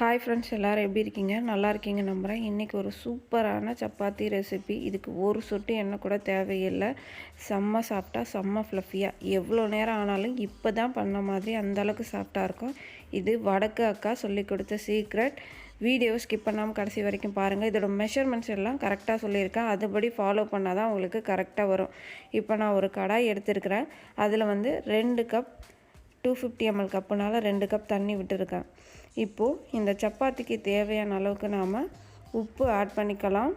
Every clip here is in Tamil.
ஹாய் ஃப்ரெண்ட்ஸ் எல்லோரும் எப்படி இருக்கீங்க? நல்லா இருக்கீங்க நம்புகிறேன் இன்றைக்கி ஒரு சூப்பரான சப்பாத்தி ரெசிபி இதுக்கு ஒரு சொட்டு எண்ணெய் கூட தேவையில்லை. செம்ம சாப்பிட்டா செம்ம ஃப்ளஃபியாக எவ்வளோ நேரம் ஆனாலும் இப்போ தான் பண்ண மாதிரி அந்தளவுக்கு சாப்பிட்டா இருக்கும். இது வடக்கு அக்கா சொல்லி கொடுத்த சீக்ரெட் வீடியோ ஸ்கிப் பண்ணாமல் கடைசி வரைக்கும் பாருங்கள் இதோட மெஷர்மெண்ட்ஸ் எல்லாம் கரெக்டாக சொல்லியிருக்கேன். அதுபடி ஃபாலோ பண்ணால் தான் உங்களுக்கு கரெக்டாக வரும். இப்போ நான் ஒரு கடாய் எடுத்துருக்கிறேன். அதில் வந்து ரெண்டு கப் டூ ஃபிஃப்டி எம்எல் கப்புனால் ரெண்டு கப் தண்ணி விட்டுருக்கேன். இப்போது இந்த சப்பாத்திக்கு தேவையான அளவுக்கு நாம் உப்பு ஆட் பண்ணிக்கலாம்.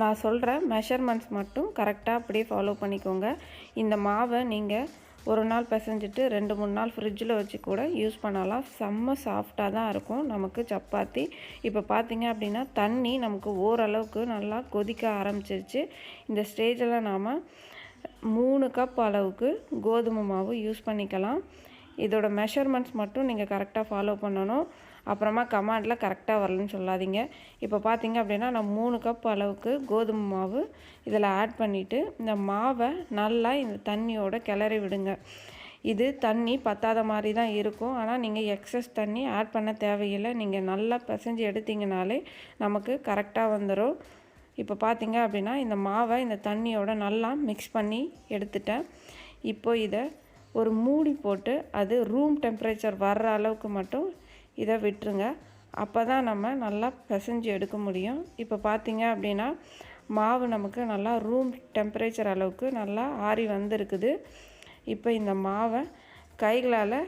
நான் சொல்கிற மெஷர்மெண்ட்ஸ் மட்டும் கரெக்டாக அப்படியே ஃபாலோ பண்ணிக்கோங்க. இந்த மாவை நீங்கள் ஒரு நாள் பிசைஞ்சிட்டு ரெண்டு மூணு நாள் ஃப்ரிட்ஜில் வச்சு கூட யூஸ் பண்ணலாம். செம்ம சாஃப்டாக தான் இருக்கும் நமக்கு சப்பாத்தி. இப்போ பார்த்தீங்க அப்படின்னா தண்ணி நமக்கு ஓரளவுக்கு நல்லா கொதிக்க ஆரம்பிச்சிருச்சு. இந்த ஸ்டேஜில் நாம் மூணு கப் அளவுக்கு கோதுமை மாவு யூஸ் பண்ணிக்கலாம். இதோட மெஷர்மெண்ட்ஸ் மட்டும் நீங்கள் கரெக்டாக ஃபாலோ பண்ணணும். அப்புறமா கமாண்டில் கரெக்டாக வரலன்னு சொல்லாதீங்க. இப்போ பார்த்தீங்க அப்படின்னா நான் மூணு கப் அளவுக்கு கோதுமை மாவு இதில் ஆட் பண்ணிவிட்டு இந்த மாவை நல்லா இந்த தண்ணியோட கிளறி விடுங்க. இது தண்ணி பத்தாத மாதிரி தான் இருக்கும். ஆனால் நீங்கள் எக்ஸஸ் தண்ணி ஆட் பண்ண தேவையில்லை. நீங்கள் நல்லா பிசைஞ்சு எடுத்தீங்கனாலே நமக்கு கரெக்டாக வந்துடும் இப்போ பார்த்தீங்க அப்படின்னா இந்த மாவை இந்த தண்ணியோட நல்லா மிக்ஸ் பண்ணி எடுத்துட்டேன். இப்போ இதை ஒரு மூடி போட்டு அது ரூம் டெம்பரேச்சர் வர்ற அளவுக்கு மட்டும் இதை விட்டுருங்க. அப்போ தான் நம்ம நல்லா பிசைஞ்சு எடுக்க முடியும். இப்போ பார்த்தீங்க அப்படின்னா மாவு நமக்கு நல்லா ரூம் டெம்பரேச்சர் அளவுக்கு நல்லா ஆறி வந்திருக்குது. இப்போ இந்த மாவை கைகளால்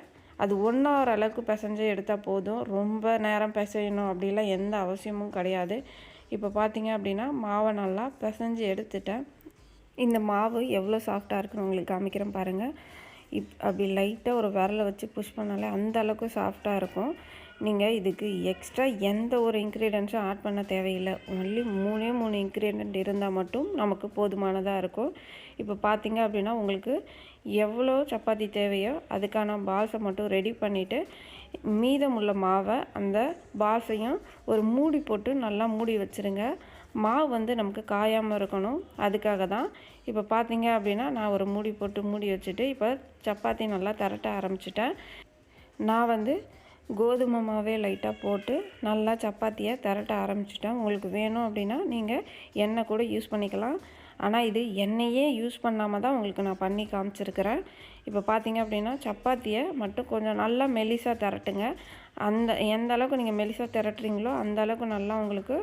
அது ஒன்றாகிற அளவுக்கு பிசைஞ்சு எடுத்தால் போதும். ரொம்ப நேரம் பிசையணும் அப்படிலாம் எந்த அவசியமும் கிடையாது. இப்போ பார்த்தீங்க அப்படின்னா மாவை நல்லா பிசைஞ்சு எடுத்துட்டேன். இந்த மாவு எவ்வளோ சாஃப்டாக இருக்குன்னு உங்களுக்கு காமிக்கிறேன் பாருங்கள் இப் அப்படி லைட்டாக ஒரு விரலை வச்சு புஷ் பண்ணாலே அந்த அளவுக்கு சாஃப்டாக இருக்கும். நீங்கள் இதுக்கு எக்ஸ்ட்ரா எந்த ஒரு இன்க்ரீடியன்ஸும் ஆட் பண்ண தேவையில்லை. ஒன்லி மூணே மூணு இன்க்ரீடியன்ட் இருந்தால் மட்டும் நமக்கு போதுமானதாக இருக்கும். இப்போ பார்த்தீங்க அப்படின்னா உங்களுக்கு எவ்வளோ சப்பாத்தி தேவையோ அதுக்கான பால்ஸை மட்டும் ரெடி பண்ணிவிட்டு மீதமுள்ள மாவை அந்த பால்ஸையும் ஒரு மூடி போட்டு நல்லா மூடி வச்சுருங்க. மாவு வந்து நமக்கு காயாமல் இருக்கணும். அதுக்காக தான் இப்போ பார்த்தீங்க அப்படின்னா நான் ஒரு மூடி போட்டு மூடி வச்சுட்டு இப்போ சப்பாத்தி நல்லா திரட்ட ஆரம்பிச்சிட்டேன். நான் வந்து கோதுமை மாவே லைட்டாக போட்டு நல்லா சப்பாத்தியை திரட்ட ஆரம்பிச்சிட்டேன். உங்களுக்கு வேணும் அப்படின்னா நீங்கள் எண்ணெய் கூட யூஸ் பண்ணிக்கலாம். ஆனால் இது எண்ணெயே யூஸ் பண்ணாமல் தான் உங்களுக்கு நான் பண்ணி காமிச்சிருக்கிறேன். இப்போ பார்த்தீங்க அப்படின்னா சப்பாத்தியை மட்டும் கொஞ்சம் நல்லா மெலிசாக திரட்டுங்க. அந்த எந்த அளவுக்கு நீங்கள் மெலிசாக திரட்டுறீங்களோ அந்த அளவுக்கு நல்லா உங்களுக்கு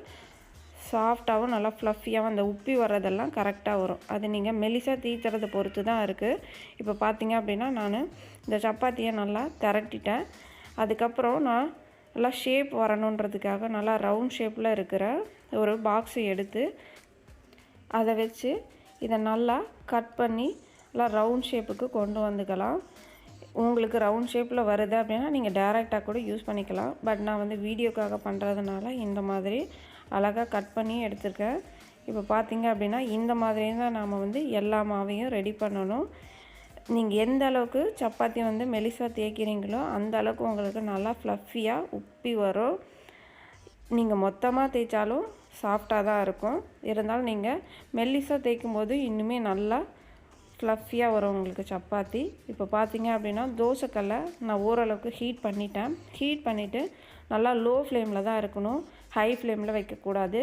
சாஃப்டாகவும் நல்லா ஃப்ளஃபியாகவும் அந்த உப்பி வர்றதெல்லாம் கரெக்டாக வரும். அது நீங்கள் மெலிசாக தீத்துறதை பொறுத்து தான் இருக்குது இப்போ பார்த்தீங்க அப்படின்னா நான் இந்த சப்பாத்தியை நல்லா திரட்டிட்டேன். அதுக்கப்புறம் நான் நல்லா ஷேப் வரணுன்றதுக்காக நல்லா ரவுண்ட் ஷேப்பில் இருக்கிற ஒரு பாக்ஸை எடுத்து அதை வச்சு இதை நல்லா கட் பண்ணி நல்லா ரவுண்ட் ஷேப்புக்கு கொண்டு வந்துக்கலாம். உங்களுக்கு ரவுண்ட் ஷேப்பில் வருது அப்படின்னா நீங்கள் டேரெக்டாக கூட யூஸ் பண்ணிக்கலாம். பட் நான் வந்து வீடியோக்காக பண்ணுறதுனால இந்த மாதிரி அழகாக கட் பண்ணி எடுத்திருக்கேன். இப்போ பார்த்தீங்க அப்படின்னா இந்த மாதிரி தான் நாம் வந்து எல்லா மாவையும் ரெடி பண்ணணும். நீங்கள் எந்த அளவுக்கு சப்பாத்தி வந்து மெலிசாக தேய்க்கிறீங்களோ அந்த அளவுக்கு உங்களுக்கு நல்லா ஃப்ளஃபியாக உப்பி வரும். நீங்கள் மொத்தமாக தேய்ச்சாலும் சாஃப்டாக தான் இருக்கும். இருந்தாலும் நீங்கள் மெல்லிசாக தேய்க்கும் போது இன்னுமே நல்லா ஃப்ளஃபியாக வரும் உங்களுக்கு சப்பாத்தி. இப்போ பார்த்தீங்க அப்படின்னா தோசைக்கல்லை நான் ஓரளவுக்கு ஹீட் பண்ணிட்டேன். ஹீட் பண்ணிவிட்டு நல்லா லோ ஃப்ளேமில் தான் இருக்கணும். ஹை ஃப்ளேமில் வைக்கக்கூடாது.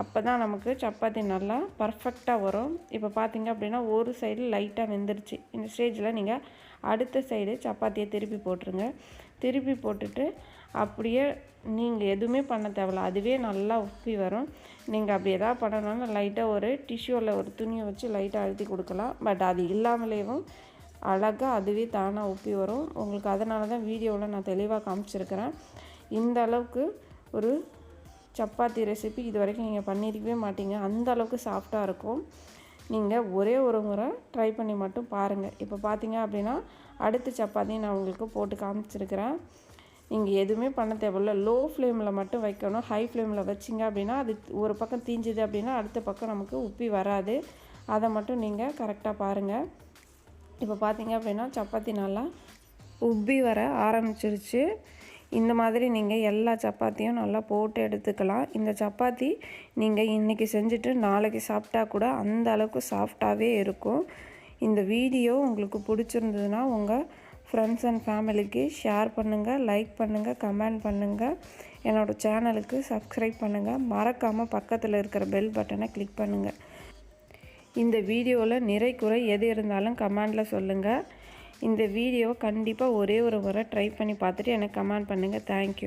அப்போ தான் நமக்கு சப்பாத்தி நல்லா பர்ஃபெக்டாக வரும். இப்போ பார்த்தீங்க அப்படின்னா ஒரு சைடு லைட்டாக வெந்துருச்சு. இந்த ஸ்டேஜில் நீங்கள் அடுத்த சைடு சப்பாத்தியை திருப்பி போட்டுருங்க. திருப்பி போட்டுட்டு அப்படியே நீங்கள் எதுவுமே பண்ண தேவையில்ல. அதுவே நல்லா உப்பி வரும். நீங்கள் அப்படி எதாவது பண்ணணும்னா லைட்டாக ஒரு டிஷ்யூவில் ஒரு துணியை வச்சு லைட்டாக அழுத்தி கொடுக்கலாம். பட் அது இல்லாமலேயும் அழகாக அதுவே தானாக உப்பி வரும். உங்களுக்கு அதனால தான் வீடியோவில் நான் தெளிவாக காமிச்சிருக்கிறேன். இந்த அளவுக்கு ஒரு சப்பாத்தி ரெசிபி இது வரைக்கும் நீங்கள் பண்ணியிருக்கவே மாட்டீங்க. அந்த அளவுக்கு சாஃப்டாக இருக்கும். நீங்கள் ஒரே ஒரு முறை ட்ரை பண்ணி மட்டும் பாருங்கள் இப்போ பார்த்தீங்க அப்படின்னா அடுத்த சப்பாத்தியும் நான் உங்களுக்கு போட்டு காமிச்சிருக்கிறேன். நீங்கள் எதுவுமே பண்ண தேவையில்ல. லோ ஃப்ளேமில் மட்டும் வைக்கணும். ஹை ஃப்ளேமில் வச்சிங்க அப்படின்னா அது ஒரு பக்கம் தீஞ்சுது அப்படின்னா அடுத்த பக்கம் நமக்கு உப்பி வராது. அதை மட்டும் நீங்கள் கரெக்டாக பாருங்கள் இப்போ பார்த்தீங்க அப்படின்னா சப்பாத்தி நல்லா உப்பி வர ஆரம்பிச்சிருச்சு. இந்த மாதிரி நீங்கள் எல்லா சப்பாத்தியும் நல்லா போட்டு எடுத்துக்கலாம். இந்த சப்பாத்தி நீங்கள் இன்றைக்கி செஞ்சுட்டு நாளைக்கு சாப்பிட்டா கூட அந்த அளவுக்கு சாஃப்டாகவே இருக்கும். இந்த வீடியோ உங்களுக்கு பிடிச்சிருந்ததுன்னா உங்கள் ஃப்ரெண்ட்ஸ் அண்ட் ஃபேமிலிக்கு ஷேர் பண்ணுங்கள் லைக் பண்ணுங்கள் கமெண்ட் பண்ணுங்கள் என்னோடய சேனலுக்கு சப்ஸ்கிரைப் பண்ணுங்கள் மறக்காமல் பக்கத்தில் இருக்கிற பெல் பட்டனை கிளிக் பண்ணுங்கள் இந்த வீடியோவில் நிறை குறை எது இருந்தாலும் கமெண்டில் சொல்லுங்கள் இந்த வீடியோவை கண்டிப்பாக ஒரே ஒரு முறை ட்ரை பண்ணி பார்த்துட்டு எனக்கு கமெண்ட் பண்ணுங்கள் தேங்க்யூ